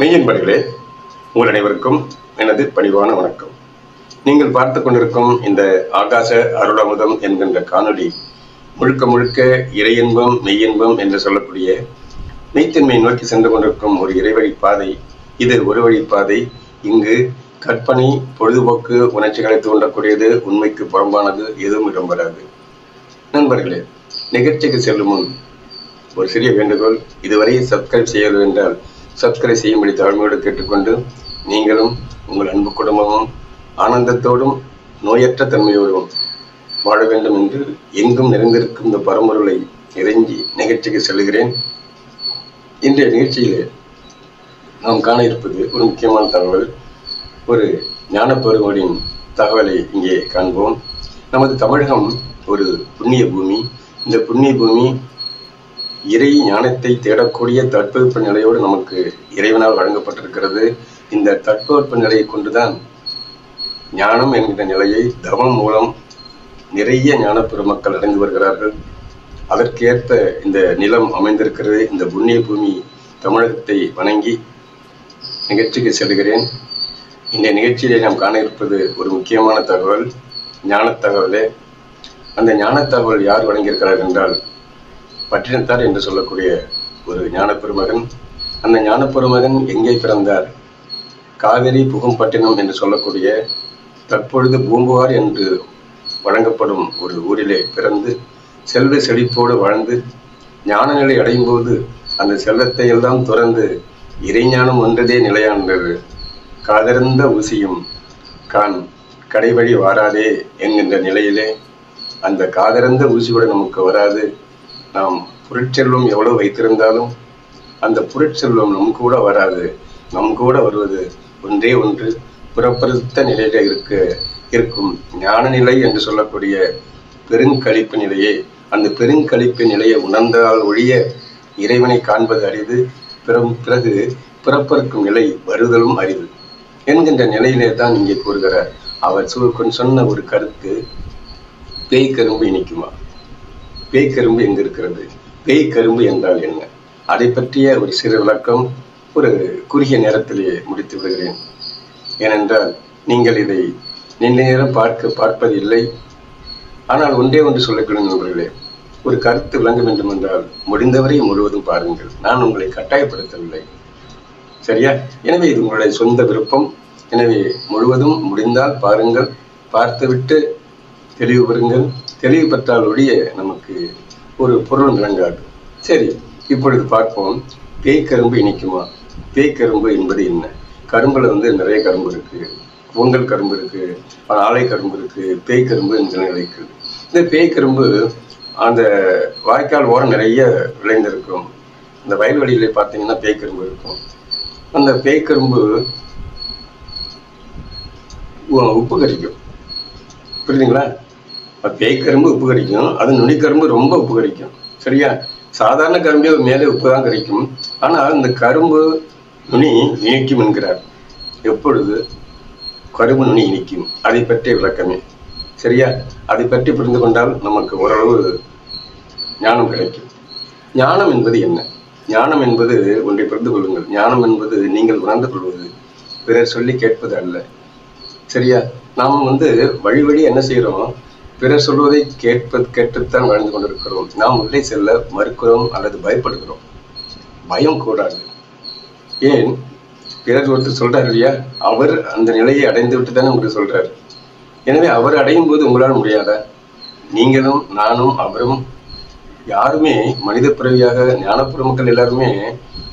மெய்யன்பர்களே உங்கள் அனைவருக்கும் எனது பணிவான வணக்கம். நீங்கள் பார்த்து கொண்டிருக்கும் இந்த ஆகாச அருளமுதம் என்கின்ற காணொளி முழுக்க முழுக்க இறையின்பம் மெய்யின்பம் என்று சொல்லக்கூடிய மெய்த்தன்மை நோக்கி சென்று கொண்டிருக்கும் ஒரு இறைவழி பாதை. இது ஒரு வழி பாதை. இங்கு கற்பனை பொழுதுபோக்கு உணர்ச்சிகளை தூண்டக்கூடியது உண்மைக்கு புறம்பானது எதுவும் இடம்பெறாது நண்பர்களே நிகழ்ச்சிக்கு செல்லும் முன் ஒரு சிறிய வேண்டுகோள். இதுவரை சப்ஸ்கிரைப் செய்யவில்லை என்றால் சப்ஸ்கிரைப் செய்யும்படி தாழ்மையோடு கேட்டுக்கொண்டு நீங்களும் உங்கள் அன்பு குடும்பமும் ஆனந்தத்தோடும் நோயற்ற தன்மையோடும் வாழ வேண்டும் என்று எங்கும் நிறைந்திருக்கும் இந்த பரம்பொருளை இறைஞ்சி நிகழ்ச்சிக்கு செல்கிறேன். இன்றைய நிகழ்ச்சியிலே நாம் காண இருப்பது ஒரு முக்கியமான தகவல். ஒரு ஞானப்பருவனின் தகவலை இங்கே காண்போம். நமது தமிழகம் ஒரு புண்ணிய பூமி. இந்த புண்ணிய பூமி இறை ஞானத்தை தேடக்கூடிய தட்பவெப்ப நிலையோடு நமக்கு இறைவனால் வழங்கப்பட்டிருக்கிறது. இந்த தட்பவெப்ப நிலையை கொண்டுதான் ஞானம் என்கிற நிலையை தவம் மூலம் நிறைய ஞான பெருமக்கள் அடைந்து வருகிறார்கள். அதற்கேற்ப இந்த நிலம் அமைந்திருக்கிறது. இந்த புண்ணிய பூமி தமிழகத்தை வணங்கி நிகழ்ச்சிக்கு செல்கிறேன். இந்த நிகழ்ச்சியிலே நாம் காண இருப்பது ஒரு முக்கியமான தகவல் ஞான தகவலே. அந்த ஞான தகவல் யார் வழங்கியிருக்கிறார் என்றால் பட்டினத்தார் என்று சொல்லக்கூடிய ஒரு ஞானப்பெருமகன். அந்த ஞானப்பெருமகன் எங்கே பிறந்தார்? காவிரி புகும்பட்டினம் என்று சொல்லக்கூடிய தற்பொழுது பூம்புகார் என்று வழங்கப்படும் ஒரு ஊரிலே பிறந்து செல்வ செழிப்போடு வாழ்ந்து ஞான நிலை அடையும் போது அந்த செல்வத்தை எல்லாம் துறந்து இறைஞானம் ஒன்றதே நிலையானது. காதிருந்த ஊசியும் கான் கடைவழி வாராதே என்கின்ற நிலையிலே அந்த காதிறந்த ஊசியோடு நமக்கு வராது. நாம் பொருட்செல்வம் எவ்வளவு வைத்திருந்தாலும் அந்த பொருட்செல்வம் நம் கூட வராது நம் கூட வருவது ஒன்றே ஒன்று. புறப்படுத்த நிலையில இருக்க இருக்கும் ஞான நிலை என்று சொல்லக்கூடிய பெருங்கழிப்பு நிலையே அந்த பெருங்கழிப்பு நிலையை உணர்ந்தால் ஒழிய இறைவனை காண்பது அரிது. பிறம் பிறகு பிறப்பிருக்கும் நிலை வருதலும் அரிது என்கின்ற நிலையிலே தான் இங்கே கூறுகிறார். அவர் சொன்ன ஒரு கருத்து பேய் கரும்பு இனிக்குமா? பேய் கரும்பு எங்க இருக்கிறது? பேய் கரும்பு என்றால் என்ன? அதை பற்றிய ஒரு சிறு விளக்கம் ஒரு குறுகிய நேரத்திலேயே முடித்து விடுகிறேன். ஏனென்றால் நீங்கள் இதை நீண்ட நேரம் பார்க்க பார்ப்பதில்லை ஆனால் ஒன்றே ஒன்று சொல்லக்கூடிய நண்பர்களே. ஒரு கருத்து விளங்க வேண்டும் என்றால் முடிந்தவரை முழுவதும் பாருங்கள். நான் உங்களை கட்டாயப்படுத்தவில்லை. சரியா? எனவே இது உங்களுடைய சொந்த விருப்பம். எனவே முழுவதும் முடிந்தால் பாருங்கள். பார்த்துவிட்டு தெளிவு பெறுங்கள். தெளிவு பெற்றால் ஒழிய நமக்கு ஒரு பொருள் விளங்காது. சரி இப்பொழுது பார்ப்போம். பேய்க்கரும்பு இனிக்குமா? பேய்க்கரும்பு என்பது என்ன? கரும்பில் வந்து நிறைய கரும்பு இருக்குது பொங்கல் கரும்பு இருக்குது ஆலை கரும்பு இருக்குது பேய்க்கரும்பு என்ற நிலைக்கு இந்த பேய்க்கரும்பு அந்த வாய்க்கால் ஓரம் நிறைய விளைந்திருக்கும். இந்த வயல்வெளியில் பார்த்தீங்கன்னா பேய்க்கரும்பு இருக்கும். அந்த பேய்க்கரும்பு உ- உப்பு கரிக்கும் புரியுதுங்களா? அது பேய்க்கரும்பு உப்பு கிடைக்கும் அது நுனிக்கரும்பு ரொம்ப உப்பு கிடைக்கும் சரியா? சாதாரண கரும்பே மேலே உப்பு தான் கிடைக்கும் ஆனால் இந்த கரும்பு நுனி இனிக்கும் என்கிறார். எப்பொழுது? கரும்பு நுனி இனிக்கும். அதை பற்றிய விளக்கமே. சரியா? அதை பற்றி புரிந்து கொண்டால் நமக்கு ஓரளவு ஞானம் கிடைக்கும். ஞானம் என்பது என்ன? ஞானம் என்பது ஒன்றை புரிந்து கொள்ளுங்கள். ஞானம் என்பது நீங்கள் உணர்ந்து கொள்வது பிறர் சொல்லி கேட்பது அல்ல. சரியா? நாம் வந்து வழி வழி என்ன செய்கிறோம் பிறர் சொல்வதை கேட்பது கேட்டுத்தான் வாழ்ந்து கொண்டிருக்கிறோம். நாம் உள்ளே செல்ல மறுக்கிறோம் அல்லது பயப்படுகிறோம். பயம் கூடாது. ஏன்? பிறர் ஒருத்தர் சொல்றாரு இல்லையா? அவர் அந்த நிலையை அடைந்து விட்டு தானே உங்களுக்கு சொல்றாரு. எனவே அவர் அடையும் போது உங்களால் முடியாத நீங்களும் நானும் அவரும் யாருமே மனித பிறவியாக ஞானப்புற மக்கள் எல்லாருமே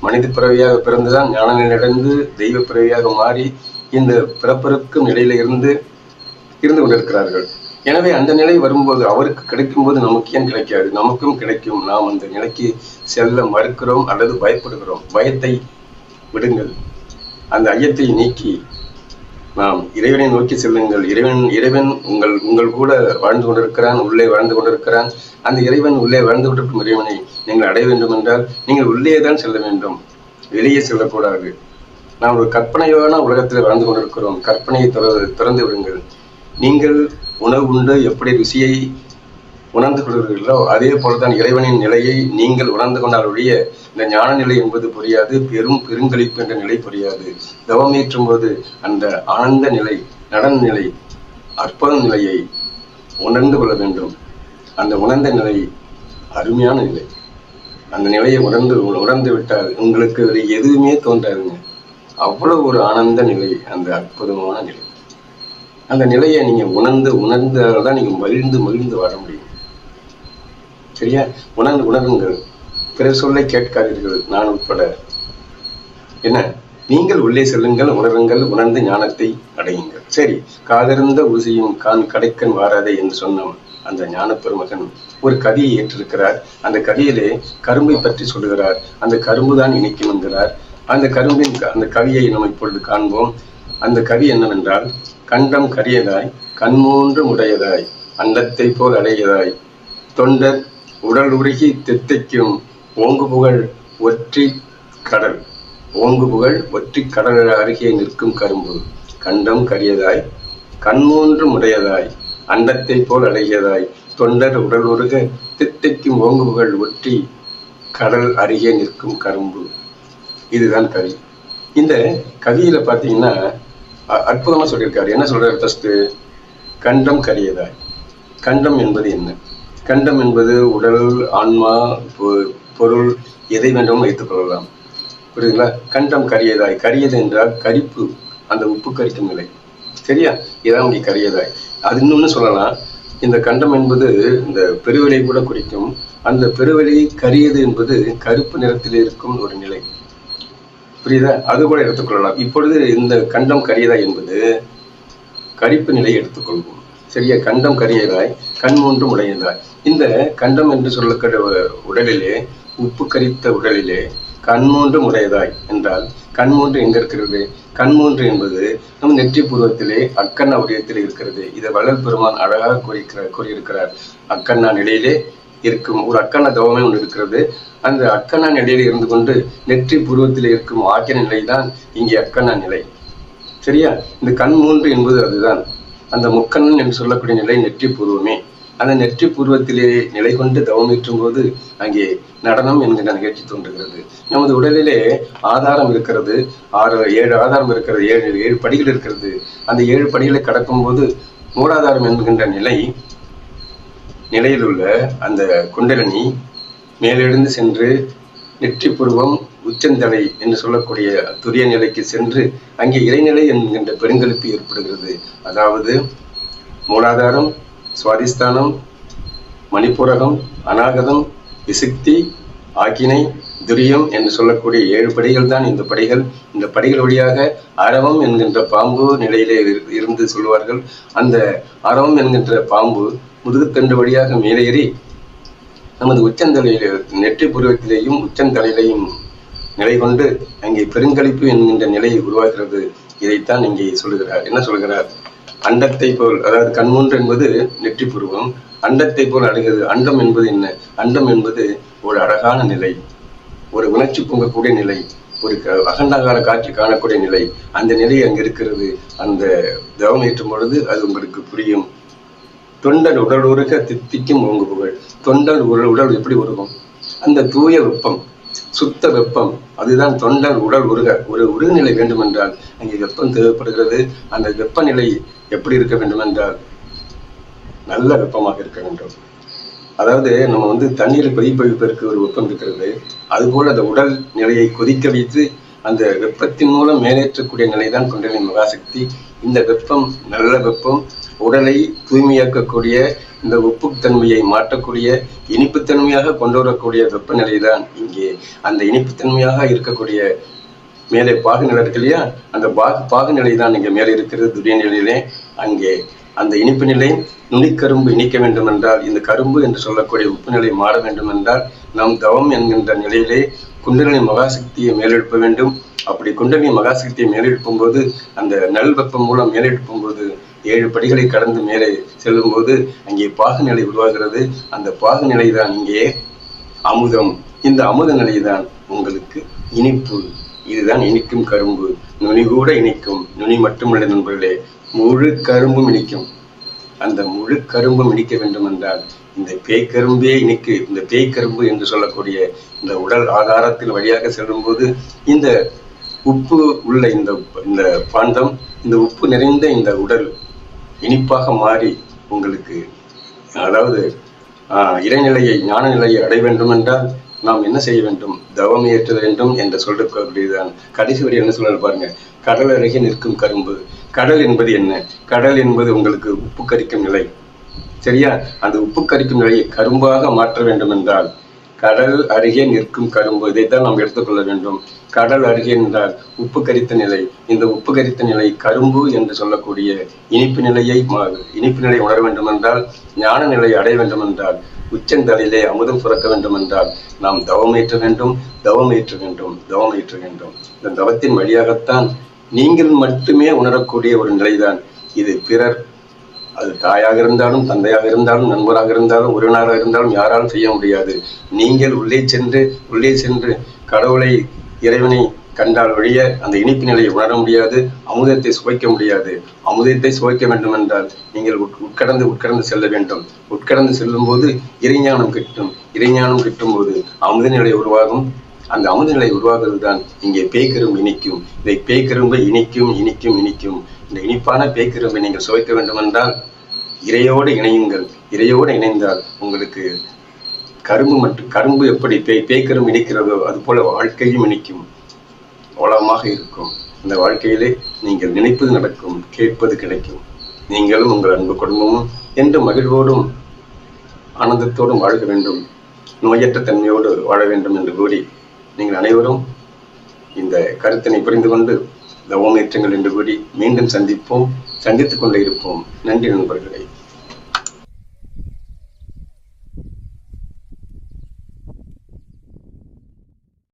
மனித பிறவியாக பிறந்துதான் ஞான நிலையடைந்து தெய்வ பிறவியாக மாறி இந்த பிறப்பிறக்கும் நிலையில இருந்து இருந்து கொண்டிருக்கிறார்கள். எனவே அந்த நிலை வரும்போது அவருக்கு கிடைக்கும் போது நமக்கு ஏன் கிடைக்காது? நமக்கும் கிடைக்கும். நாம் அந்த நிலைக்கு செல்ல மறுக்கிறோம் அல்லது பயப்படுகிறோம். பயத்தை விடுங்கள். அந்த ஐயத்தை நீக்கி நாம் இறைவனை நோக்கி செல்லுங்கள். இறைவன் இறைவன் உங்கள் உங்கள் கூட வாழ்ந்து கொண்டிருக்கிறான் உள்ளே வாழ்ந்து கொண்டிருக்கிறான். அந்த இறைவன் உள்ளே வாழ்ந்து கொண்டிருக்கும் இறைவனை நீங்கள் அடைய வேண்டும் என்றால் நீங்கள் உள்ளே தான் செல்ல வேண்டும். வெளியே செல்லக்கூடாது. நாம் ஒரு கற்பனையான உலகத்தில் வாழ்ந்து கொண்டிருக்கிறோம். கற்பனையை திற- திறந்து விடுங்கள். நீங்கள் உணவு உண்டு எப்படி ருசியை உணர்ந்து கொள்கிறீர்களோ அதே போலதான் இறைவனின் நிலையை நீங்கள் உணர்ந்து கொண்டால் ஒழிய இந்த ஞான நிலை என்பது புரியாது பெரும் பெருங்களிப்பு என்ற நிலை புரியாது. தவமேற்றும் போது அந்த ஆனந்த நிலை நடன நிலை அற்புத நிலையை உணர்ந்து கொள்ள வேண்டும். அந்த உணர்ந்த நிலை அருமையான நிலை. அந்த நிலையை உணர்ந்து உணர்ந்து விட்டால் உங்களுக்கு எதுவுமே தோன்றாதுங்க. அவ்வளவு ஒரு ஆனந்த நிலை அந்த அற்புதமான நிலை. அந்த நிலையை நீங்க உணர்ந்து உணர்ந்தால் தான் நீங்க மகிழ்ந்து மகிழ்ந்து வாழ முடியும். சரியா? உணர்ந்து உணருங்கள் பிற சொல்லை கேட்காதீர்கள் நான் உட்பட. என்ன? நீங்கள் உள்ளே செல்லுங்கள் உணருங்கள் உணர்ந்து ஞானத்தை அடையுங்கள். சரி காதிருந்த ஊசியும் கான் கடைக்கன் வாராதே என்று சொன்னோம் அந்த ஞான பெருமகன் ஒரு கதியை ஏற்றிருக்கிறார். அந்த கதையிலே கரும்பை பற்றி சொல்லுகிறார். அந்த கரும்பு தான் இணைக்கும் என்கிறார். அந்த கரும்பின் அந்த கவியை நாம் இப்பொழுது காண்போம். அந்த கவி என்னவென்றால் கண்டம் கரியதாய் கண்மூன்று உடையதாய் அண்டத்தை போல் அடையதாய் தொண்டர் உடல் உருகி தித்தைக்கும் ஓங்கு புகழ் ஒற்றி கடல் ஓங்கு புகழ் ஒற்றி கடல் அருகே நிற்கும் கரும்பு. கண்டம் கரியதாய் கண்மூன்று உடையதாய் அண்டத்தை போல் அடையதாய் தொண்டர் உடல் உருக தித்தைக்கும் ஓங்கு புகழ் ஒற்றி கடல் அருகே நிற்கும் கரும்பு. இதுதான் கவி. இந்த கவியில பாத்தீங்கன்னா அ- அற்புதமா சொல்லியிருக்காரு. என்ன சொல்றாரு ஃபர்ஸ்ட் கண்டம் கரியதாய். கண்டம் என்பது என்ன? கண்டம் என்பது உடல் ஆன்மா பொ- பொருள் எதை வேண்டும் வைத்துக் கொள்ளலாம். புரியுதுங்களா? கண்டம் கரியதாய். கரியது என்றால் கரிப்பு. அந்த உப்பு கரிக்கும் நிலை. சரியா? இதான் இங்கே கரியதாய். அது இன்னொன்னு சொல்லலாம். இந்த கண்டம் என்பது இந்த பெருவெளி கூட குறிக்கும். அந்த பெருவெளி கரியது என்பது கருப்பு நிறத்தில் இருக்கும் ஒரு நிலை. புரியுதா? அது கூட எடுத்துக்கொள்ளலாம். இப்பொழுது இந்த கண்டம் கரியதாய் என்பது கரிப்பு நிலையை எடுத்துக்கொள்வோம். சரியா? கண்டம் கரியதாய் கண் மூன்றும் உடையதாய். இந்த கண்டம் என்று சொல்லக்கூடிய உடலிலே உப்பு கரித்த உடலிலே கண் மூன்று உடையதாய் என்றால் கண் மூன்று எங்க இருக்கிறது? கண் மூன்று என்பது நம் நெற்றி பூர்வத்திலே அக்கண்ணா உடையத்தில் இருக்கிறது. இதை வளர் பெருமான் அழகாக கூறியிருக்கிறார் கூறியிருக்கிறார். அக்கண்ணா நிலையிலே இருக்கும். ஒரு அக்கண்ண தவமே ஒன்று இருக்கிறது. அந்த அக்கண்ணா நிலையில் இருந்து கொண்டு நெற்றி பூர்வத்தில் இருக்கும் ஆக்கிய நிலைதான் இங்கே அக்கண்ணா நிலை. சரியா? இந்த கண் மூன்று என்பது அதுதான். அந்த முக்கண்ணன் என்று சொல்லக்கூடிய நிலை நெற்றி பூர்வமே. அந்த நெற்றி பூர்வத்திலே நிலை கொண்டு தவமீற்றும் போது அங்கே நடனம் என்கிற நிகழ்ச்சி தோன்றுகிறது. நமது உடலிலே ஆதாரம் இருக்கிறது. ஆறு ஏழு ஆதாரம் இருக்கிறது. ஏழு ஏழு படிகள் இருக்கிறது. அந்த ஏழு படிகளை கடக்கும் போது மூலாதாரம் என்கின்ற நிலை நிலையில் உள்ள அந்த குண்டலினி மேலெழுந்து சென்று நெற்றி புருவம் உச்சந்தலை என்று சொல்லக்கூடிய துரிய நிலைக்கு சென்று அங்கே இறைநிலை என்கின்ற பெருங்கலிப்பு ஏற்படுகிறது. அதாவது மூலாதாரம் சுவாதிஸ்தானம் மணிப்புரகம் அநாகதம் விசுக்தி ஆக்கினை துரியம் என்று சொல்லக்கூடிய ஏழு படைகள் தான் இந்த படைகள். இந்த படைகள் வழியாக அரவம் என்கின்ற பாம்பு நிலையிலே இரு- இருந்து சொல்வார்கள் அந்த அரவம் என்கின்ற பாம்பு முதுகுத்தண்டு வழியாக மேலேறி நமது உச்சந்தலையில் நெற்றி புருவத்திலேயும் உச்சந்தலையிலையும் நிலை கொண்டு அங்கே பெருங்களிப்பு என்கின்ற நிலை உருவாகிறது இதைத்தான் இங்கே சொல்லுகிறார். என்ன சொல்கிறார் அண்டத்தை போல் அதாவது கண்மூன்று என்பது நெற்றி புருவம் அண்டத்தை போல் அழுகிறது. அண்டம் என்பது என்ன? அண்டம் என்பது ஒரு அழகான நிலை ஒரு உணர்ச்சி பொங்கக்கூடிய நிலை ஒரு க- அகண்டாகார காட்சி காணக்கூடிய நிலை. அந்த நிலை அங்கு இருக்கிறது. அந்த தவம் ஏற்றும் பொழுது அது உங்களுக்கு புரியும். தொண்டல் உடல் உருக தித்திக்கும் ஓங்கு புகழ். தொண்டல் உடல் உடல் எப்படி உருகும்? அந்த தூய வெப்பம் சுத்த வெப்பம் அதுதான் தொண்டல் உடல் உருக. ஒரு உருகுநிலை வேண்டுமென்றால் அங்கே வெப்பம் தேவைப்படுகிறது. அந்த வெப்பநிலை எப்படி இருக்க வேண்டுமென்றால் நல்ல வெப்பமாக இருக்க வேண்டும். அதாவது நம்ம வந்து தண்ணீர் கொதிக்க வைப்பதற்கு ஒரு வெப்பம் இருக்கிறது. அதுபோல அந்த உடல் நிலையை கொதிக்க வைத்து அந்த வெப்பத்தின் மூலம் மேலேற்றக்கூடிய நிலைதான் கொண்டலின் மகாசக்தி. இந்த வெப்பம் நல்ல வெப்பம். உடலை தூய்மையாக்கக்கூடிய இந்த உப்புத்தன்மையை மாற்றக்கூடிய இனிப்புத்தன்மையாக கொண்டு வரக்கூடிய வெப்பநிலை தான் இங்கே. அந்த இனிப்புத்தன்மையாக இருக்கக்கூடிய மேலே பாகுநிலை இருக்கு இல்லையா? அந்த பாகு பாகுநிலை தான் இங்கே மேலே இருக்கிறது துரிய நிலையிலே அங்கே. அந்த இனிப்பு நிலை நுனிக்கரும்பு இனிக்க வேண்டும் என்றால் இந்த கரும்பு என்று சொல்லக்கூடிய உப்பு நிலை மாற வேண்டும் என்றால் நாம் தவம் என்கின்ற நிலையிலே குண்டலினி மகாசக்தியை மேலெழுப்ப வேண்டும். அப்படி குண்டலினி மகாசக்தியை மேலெழுப்பும் போது அந்த நல் வெப்பம் மூலம் மேலெழுப்பும் போது ஏழு படிகளை கடந்து மேலே செல்லும் போது அங்கே பாகுநிலை உருவாகிறது. அந்த பாகுநிலை தான் இங்கே அமுதம். இந்த அமுத நிலை தான் உங்களுக்கு இனிப்பு. இதுதான் இனிக்கும் கரும்பு. நுனி கூட இனிக்கும். நுனி மட்டுமல்ல நண்பர்களே முழு கரும்பும் இனிக்கும். அந்த முழு கரும்பும் இனிக்க வேண்டும் என்றால் இந்த பேய்க்கரும்பே இனிக்கு. இந்த பேய்க்கரும்பு என்று சொல்லக்கூடிய இந்த உடல் ஆதாரத்தில் வழியாக செல்லும்போது இந்த உப்பு உள்ள இந்த இந்த பாண்டம் இந்த உப்பு நிறைந்த இந்த உடல் இனிப்பாக மாறி உங்களுக்கு அதாவது இறைநிலையை ஞான நிலையை அடைய வேண்டும் என்றால் நாம் என்ன செய்ய வேண்டும்? தவம் ஏற்ற வேண்டும் என்று சொல்லக்கூடியதான் கடைசி வரி என்ன சொல்ல பாருங்க. கடல் அருகே நிற்கும் கரும்பு. கடல் என்பது என்ன? கடல் என்பது உங்களுக்கு உப்பு கரிக்கும் நிலை. சரியா? அந்த உப்பு கரிக்கும் நிலையை கரும்பாக மாற்ற வேண்டும் என்றால் கடல் அருகே நிற்கும் கரும்பு இதைத்தான் நாம் எடுத்துக்கொள்ள வேண்டும். கடல் அருகே என்றால் உப்பு கரித்த நிலை. இந்த உப்பு கரித்த நிலை கரும்பு என்று சொல்லக்கூடிய இனிப்பு நிலையை இனிப்பு நிலை உணர வேண்டும் என்றால் ஞான நிலை அடைய வேண்டும் என்றால் உச்சந்தலையிலே அமுதம் சுரக்க வேண்டும் என்றால் நாம் தவமேற்ற வேண்டும் தவமேற்ற வேண்டும் தவமேற்ற வேண்டும். இந்த தவத்தின் வழியாகத்தான் நீங்கள் மட்டுமே உணரக்கூடிய ஒரு நிலைதான். இது பிறர் அது தாயாக இருந்தாலும் தந்தையாக இருந்தாலும் நண்பராக இருந்தாலும் உறவினராக இருந்தாலும் யாராலும் செய்ய முடியாது. நீங்கள் உள்ளே சென்று உள்ளே சென்று கடவுளை இறைவனை கண்டால் வழிய அந்த இனிப்பு நிலையை உணர முடியாது அமுதத்தை சுவைக்க முடியாது. அமுதத்தை சுவைக்க வேண்டும் என்றால் நீங்கள் உட்- உட்கடந்து உட்கடந்து செல்ல வேண்டும். உட்கடந்து செல்லும் போது இறைஞானம் கிட்டும். இறைஞானம் கிட்டும் போது அமுத நிலை உருவாகும். அந்த அமுத நிலை உருவாகிறது தான் இங்கே பேய்கரும்பு இனிக்கும். இதை பேய்கரும்பை இனிக்கும் இனிக்கும் இனிக்கும். இந்த இனிப்பான பேய்க்கரும்பை நீங்கள் சுவைக்க வேண்டும் என்றால் இறையோடு இணையுங்கள். இறையோடு இணைந்தால் உங்களுக்கு கரும்பு மற்றும் கரும்பு எப்படி பேய் பேக்கரும் இணைக்கிறதோ அது போல வாழ்க்கையும் இணைக்கும் வளமாக இருக்கும். இந்த வாழ்க்கையிலே நீங்கள் நினைப்பது நடக்கும் கேட்பது கிடைக்கும். நீங்களும் உங்கள் அன்பு குடும்பமும் என்று மகிழ்வோடும் ஆனந்தத்தோடும் வாழ்க வேண்டும். நோயற்ற தன்மையோடு வாழ வேண்டும் என்று கூறி நீங்கள் அனைவரும் இந்த கருத்தினை புரிந்து கொண்டு தவமேற்றங்கள் என்று கூறி மீண்டும் சந்திப்போம். சந்தித்துக் கொண்டே இருப்போம். நன்றி நண்பர்களே.